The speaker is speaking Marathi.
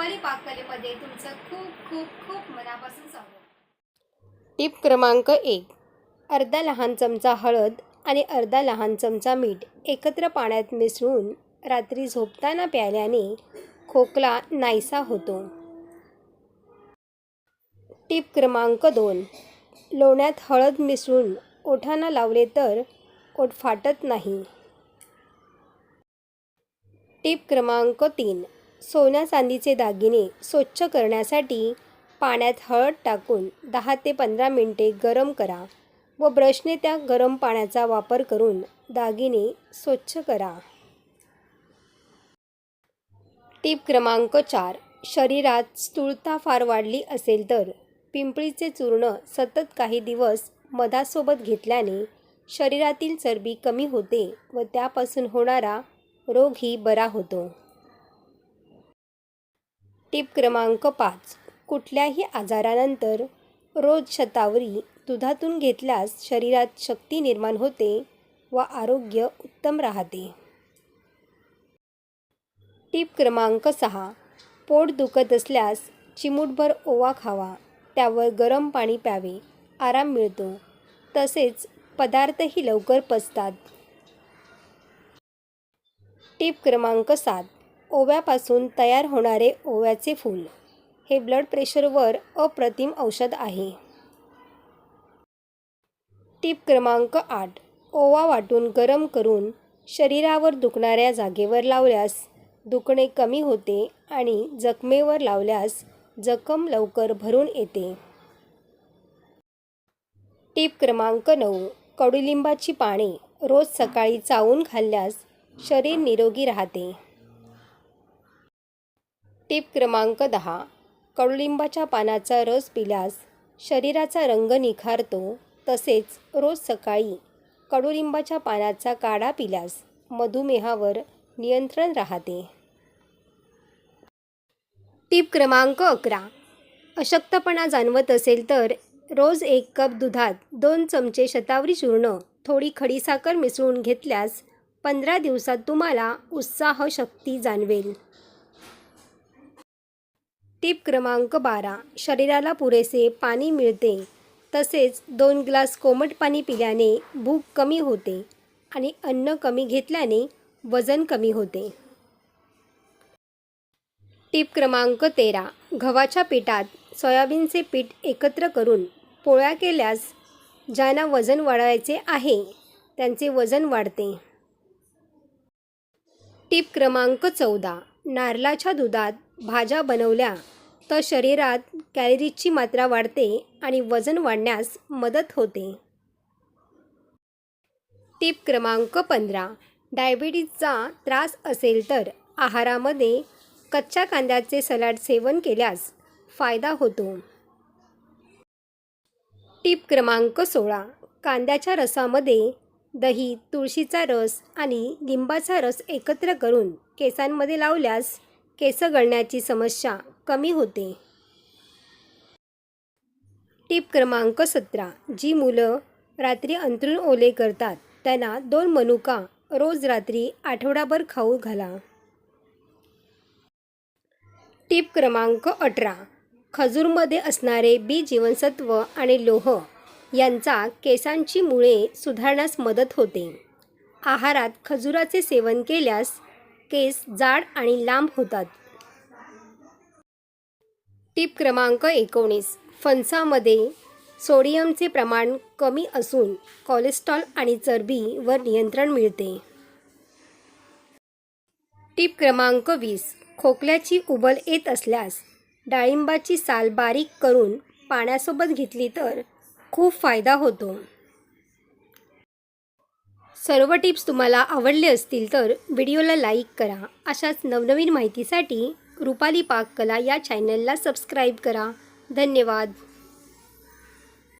रुपाली पाककलेमध्ये तुमचं खूप खूप खूप मनापासून स्वागत. टीप क्रमांक एक. अर्धा लहान चमचा हळद आणि अर्धा लहान चमचा मीठ एकत्र पाण्यात मिसळून रात्री झोपताना प्यायल्याने खोकला नाहीसा होतो. टीप क्रमांक दोन. लोण्यात हळद मिसळून ओठांना लावले तर ओठ फाटत नाही. टीप क्रमांक तीन. सोन्या चांदीचे दागिने स्वच्छ करण्यासाठी पाण्यात हळद टाकून दहा ते पंधरा मिनटे गरम करा व ब्रशने त्या गरम पाण्याचा वापर करून दागिने स्वच्छ करा. टीप क्रमांक चार. शरीरात स्थूळता फार वाढली असेल तर पिंपळीचे चूर्ण सतत काही दिवस मधासोबत घेतल्याने शरीरातील चरबी कमी होते व त्यापासून होणारा रोगही बरा होतो. टिप क्रमांक पाच. कुठल्याही आजारानंतर रोज शतावरी दुधातून घेतल्यास शरीरात शक्ती निर्माण होते व आरोग्य उत्तम राहते. टीप क्रमांक सहा. पोट दुखत असल्यास चिमूटभर ओवा खावा. त्यावर गरम पाणी प्यावे. आराम मिळतो. तसेच पदार्थही लवकर पचतात. टिप क्रमांक सात. ओव्यापासून तयार होणारे ओव्याचे फूल. हे ब्लड प्रेशरवर अप्रतिम औषध आहे. टीप क्रमांक आठ. ओवा वाटून गरम करून शरीरावर दुखणाऱ्या जागेवर लावल्यास दुखणे कमी होते आणि जखमेवर लावल्यास जखम लवकर भरून येते. टीप क्रमांक नऊ. कडुलिंबाची पाने रोज सकाळी चावून खाल्ल्यास शरीर निरोगी राहते. टिप क्रमांक दहा. कडुलिंबाच्या पानाचा रस पिल्यास शरीराचा रंग निखारतो तसेच रोज सकाळी कडुलिंबाच्या पानाचा काढा पिल्यास मधुमेहावर नियंत्रण राहते. टिप क्रमांक अकरा. अशक्तपणा जाणवत असेल तर रोज एक कप दुधात दोन चमचे शतावरी चूर्ण थोडी खडीसाखर मिसळून घेतल्यास पंधरा दिवसात तुम्हाला उत्साह शक्ती जाणवेल. टिप क्रमांक बारा. शरीराला पुरेसे पाणी मिळते. तसेच दोन ग्लास कोमट पाणी पिल्याने भूक कमी होते आणि अन्न कमी घेतल्याने वजन कमी होते. टिप क्रमांक तेरा. गव्हाच्या पिठात सोयाबीनचे पीठ एकत्र करून पोळ्या केल्यास ज्यांना वजन वाढवायचे आहे त्यांचे वजन वाढते. टिप क्रमांक चौदा. नारळाच्या दुधात भाज्या बनवल्या तर शरीरात कॅलरीजची मात्रा वाढते आणि वजन वाढण्यास मदत होते. टीप क्रमांक पंधरा. डायबिटीजचा त्रास असेल तर आहारामध्ये कच्च्या कांद्याचे सलाड सेवन केल्यास फायदा होतो. टीप क्रमांक सोळा. कांद्याच्या रसामध्ये दही तुळशीचा रस आणि लिंबाचा रस एकत्र करून केसांमध्ये लावल्यास केस गळण्याची समस्या कमी होते. टिप क्रमांक सतरा. जी मुलं रात्री अंथरूण ओले करतात त्यांना दोन मनुका रोज रात्री आठवडाभर खाऊ घाला. टीप क्रमांक अठरा. खजूरमध्ये असणारे बी जीवनसत्व आणि लोह यांचा केसांची मुळे सुधारण्यास मदत होते. आहारात खजुराचे सेवन केल्यास केस जाड आणि लांब होतात. टीप क्रमांक एकोणीस. फणसामध्ये सोडियमचे प्रमाण कमी असून कोलेस्ट्रॉल आणि चरबीवर नियंत्रण मिळते. टीप क्रमांक वीस. खोकल्याची उबल येत असल्यास डाळिंबाची साल बारीक करून पाण्यासोबत घेतली तर खूप फायदा होतो. सर्व टिप्स तुम्हाला आवडले असतील तर व्हिडिओला लाईक करा. अशाच नवनवीन माहितीसाठी रुपाली पाक कला या चॅनलला सबस्क्राईब करा. धन्यवाद.